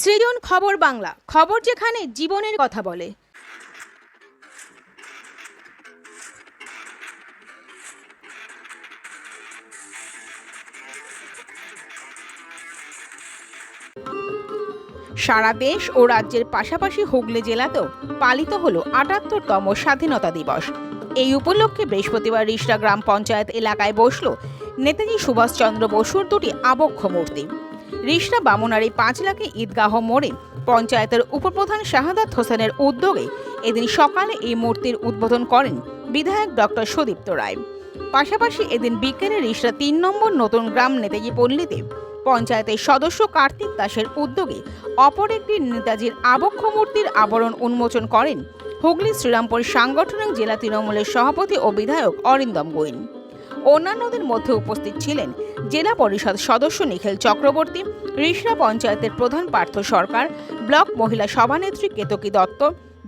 সৃজন খবর বাংলা, খবর যেখানে জীবনের কথা বলে। সারা দেশ ও রাজ্যের পাশাপাশি হুগলি জেলাতেও পালিত হলো আটাত্তরতম স্বাধীনতা দিবস। এই উপলক্ষে বৃহস্পতিবার রিষড়া গ্রাম পঞ্চায়েত এলাকায় বসল নেতাজি সুভাষচন্দ্র বসুর দুটি আবক্ষ মূর্তি। রিষড়া বামুনারি পাঁচ লাখে ঈদগাহ মোড়ে পঞ্চায়েতের উপপ্রধান শাহাদাত হোসেনের উদ্যোগে এদিন সকালে এই মূর্তির উদ্বোধন করেন বিধায়ক ডক্টর সুদীপ্ত রায়। পাশাপাশি এদিন বিকেলে রিষড়া তিন নম্বর নতুন গ্রাম নেতাজি পল্লীতে পঞ্চায়েতের সদস্য কার্তিক দাসের উদ্যোগে অপর একটি নেতাজির আবক্ষ মূর্তির আবরণ উন্মোচন করেন হুগলি শ্রীরামপুর সাংগঠনিক জেলা তৃণমূলের সভাপতি ও বিধায়ক অরিন্দম গোয়েন অন্যান্যদের মধ্যে উপস্থিত ছিলেন জেলা পরিষদ সদস্য নিখিল চক্রবর্তী রিষড়া পঞ্চায়েতের প্রধান পার্থ সরকার, ব্লক মহিলা সভানেত্রী কেতকী দত্ত,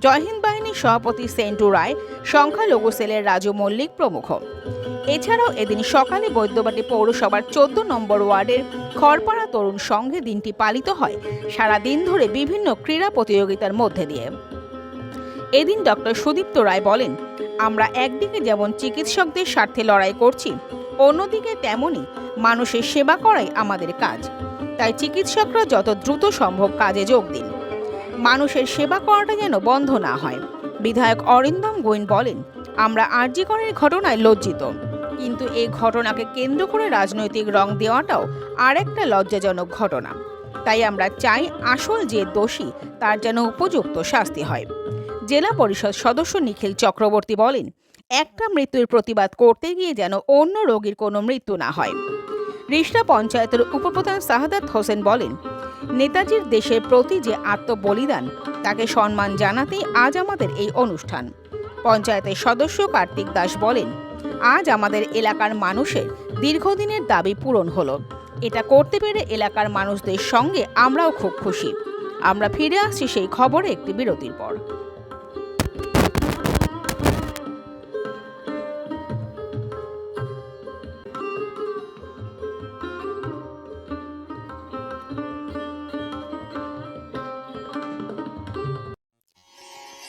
জয়হিন্দ বাহিনীর সভাপতি সেন্টু রায়, সংখ্যালঘু সেলের রাজু মল্লিক প্রমুখ। এছাড়াও এদিন সকালে বৈদ্যবাটি পৌরসভার চোদ্দ নম্বর ওয়ার্ডের খড়পাড়া তরুণ সংঘে দিনটি পালিত হয় সারা দিন ধরে বিভিন্ন ক্রীড়া প্রতিযোগিতার মধ্যে দিয়ে। এদিন ডক্টর সুদীপ্ত রায় বলেন, আমরা একদিকে যেমন চিকিৎসকদের স্বার্থে লড়াই করছি, অন্যদিকে তেমনই মানুষের সেবা করাই আমাদের কাজ। তাই চিকিৎসকরা যত দ্রুত সম্ভব কাজে যোগ দিন। মানুষের সেবা করাটা যেন বন্ধ না হয়। বিধায়ক অরিন্দম গোয়েন বলেন, আমরা আরজিকরের ঘটনায় লজ্জিত, কিন্তু এই ঘটনাকে কেন্দ্র করে রাজনৈতিক রং দেওয়াটাও আর একটা লজ্জাজনক ঘটনা। তাই আমরা চাই আসল যে দোষী তার যেন উপযুক্ত শাস্তি হয়। জেলা পরিষদ সদস্য নিখিল চক্রবর্তী বলেন, একটা মৃত্যুর প্রতিবাদ করতে গিয়ে যেন অন্য রোগীর কোনো মৃত্যু না হয়। রিষ্টা পঞ্চায়েতের উপপ্রধান সাহাদাত হোসেন বলেন, নেতাজির দেশের প্রতি যে আত্মবলিদান, তাকে সম্মান জানাতেই আজ আমাদের এই অনুষ্ঠান। পঞ্চায়েতের সদস্য কার্তিক দাস বলেন, আজ আমাদের এলাকার মানুষের দীর্ঘদিনের দাবি পূরণ হলো। এটা করতে পেরে এলাকার মানুষদের সঙ্গে আমরাও খুব খুশি। আমরা ফিরে আসছি সেই খবরে একটি বিরতির পর।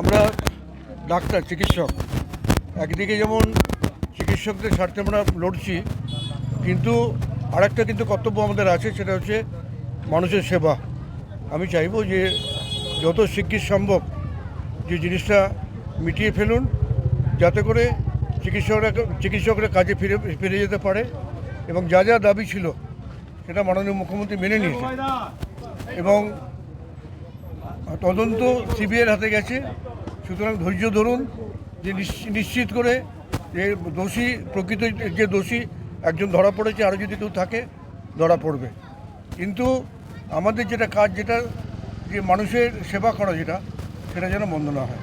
আমরা ডাক্তার, চিকিৎসক। একদিকে যেমন চিকিৎসকদের স্বার্থে আমরা লড়ছি, কিন্তু আরেকটা কিন্তু কর্তব্য আমাদের আছে, সেটা হচ্ছে মানুষের সেবা। আমি চাইব যে যত শিগগির সম্ভব যে জিনিসটা মিটিয়ে ফেলুন, যাতে করে চিকিৎসকরা চিকিৎসকরা কাজে ফিরে ফিরে যেতে পারে এবং যা যা দাবি ছিল সেটা মাননীয় মুখ্যমন্ত্রী মেনে নিয়েছে। এবং তদন্ত সিবিআইয়ের হাতে গেছে। সুতরাং ধৈর্য ধরুন যে নিশ্চ- নিশ্চিত করে যে দোষী, প্রকৃত যে দোষী একজন ধরা পড়েছে, আরও যদি কেউ থাকে, ধরা পড়বে। কিন্তু আমাদের যেটা কাজ, যেটা যে মানুষের সেবা করা যেটা, সেটা যেন বন্ধ না হয়।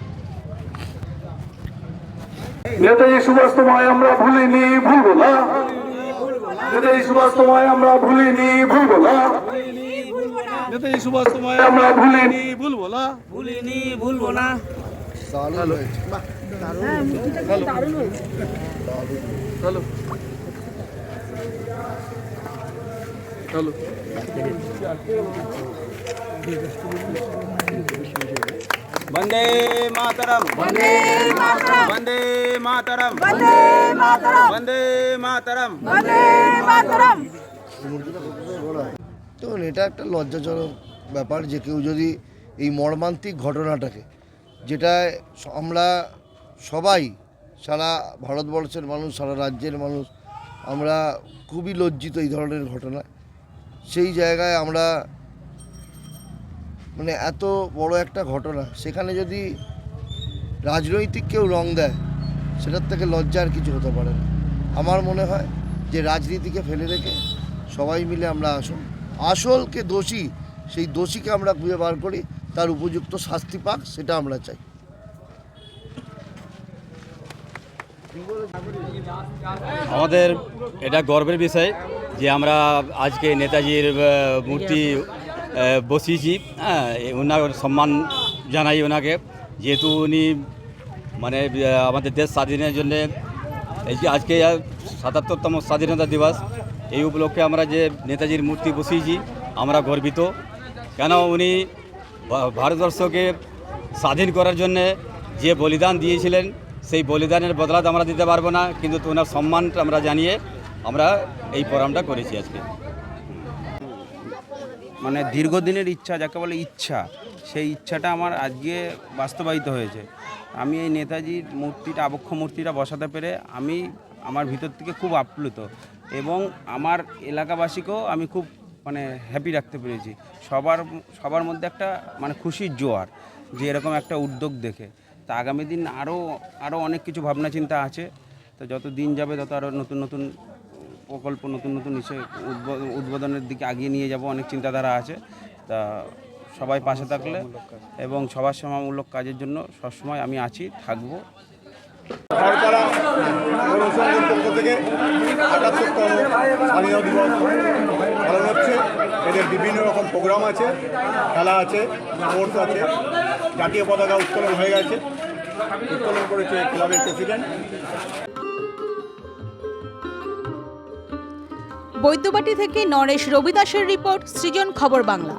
নেতাজি সুভাষ তোমায় আমরা ভুলিনি, ভুলবো না। নেতাজি সুভাষ তোমায় আমরা ভুলিনি ভুলবো না নেতাজি সুভাষ তোমায় আমরা ভুলিনি ভুলবো না ভুলিনি, ভুলবো না वंदे मातरम वंदे मातरम वंदे मातरम वंदे मातरम वंदे मातरम তো এটা একটা লজ্জাজনক ব্যাপার যে কেউ যদি এই মর্মান্তিক ঘটনাটাকে যেটা স- আমরা সবাই সারা ভারতবর্ষের মানুষ সারা রাজ্যের মানুষ আমরা খুবই লজ্জিত এই ধরনের ঘটনা সেই জায়গায় আমরা মানে এত বড় একটা ঘটনা। সেখানে যদি রাজনৈতিক কেউ রং দেয়, সেটার থেকে লজ্জার কিছু হতে পারে না। আমার মনে হয় যে রাজনীতিকে ফেলে রেখে সবাই মিলে আমরা আসুন। আসলকে দোষী, সেই দোষীকে আমরা খুঁজে বার করি, তার উপযুক্ত শাস্তি পাক, সেটা আমরা চাই। আমাদের এটা গর্বের বিষয় যে আমরা আজকে নেতাজির মূর্তি বসিয়েছি। হ্যাঁ ওনার সম্মান জানাই ওনাকে। যেহেতু উনি মানে আমাদের দেশ স্বাধীনের জন্যে এই যে আজকে সাতাত্তরতম স্বাধীনতা দিবস, এই উপলক্ষে আমরা যে নেতাজির মূর্তি বসিয়েছি, আমরা গর্বিত। কেন উনি ভারতবর্ষকে স্বাধীন করার জন্যে যে বলিদান দিয়েছিলেন, সেই বলিদানের বদলা তো আমরা দিতে পারব না, কিন্তু ওনার সম্মানটা আমরা জানিয়ে আমরা এই প্রোগ্রামটা করেছি আজকে। মানে দীর্ঘদিনের ইচ্ছা, যাকে বলে ইচ্ছা, সেই ইচ্ছাটা আমার আজকে বাস্তবায়িত হয়েছে। আমি এই নেতাজির মূর্তিটা, আবক্ষ মূর্তিটা বসাতে পেরে আমি আমার ভিতর থেকে খুব আপ্লুত এবং আমার এলাকাবাসীকেও আমি খুব মানে হ্যাপি রাখতে পেরেছি। সবার সবার মধ্যে একটা মানে খুশির জোয়ার যে এরকম একটা উদ্যোগ দেখে। তা আগামী দিন আরও আরও অনেক কিছু ভাবনা চিন্তা আছে। তো যত দিন যাবে, তত আরও নতুন নতুন প্রকল্প নতুন নতুন উদ্বোধ- উদ্বোধনের দিকে আগিয়ে নিয়ে যাব, অনেক চিন্তাধারা আছে। তা সবাই পাশে থাকলে এবং সবার সমামূলক কাজের জন্য সবসময় আমি আছি, থাকব। হচ্ছে। এদের বিভিন্ন রকম প্রোগ্রাম আছে, খেলা আছে, স্পোর্টস আছে, জাতীয় পতাকা উত্তোলন হয়ে গেছে। উত্তোলন করেছে ক্লাবের প্রেসিডেন্ট। বৈদ্যবাটি থেকে নরেশ রবিদাসের রিপোর্ট সৃজন খবর বাংলা।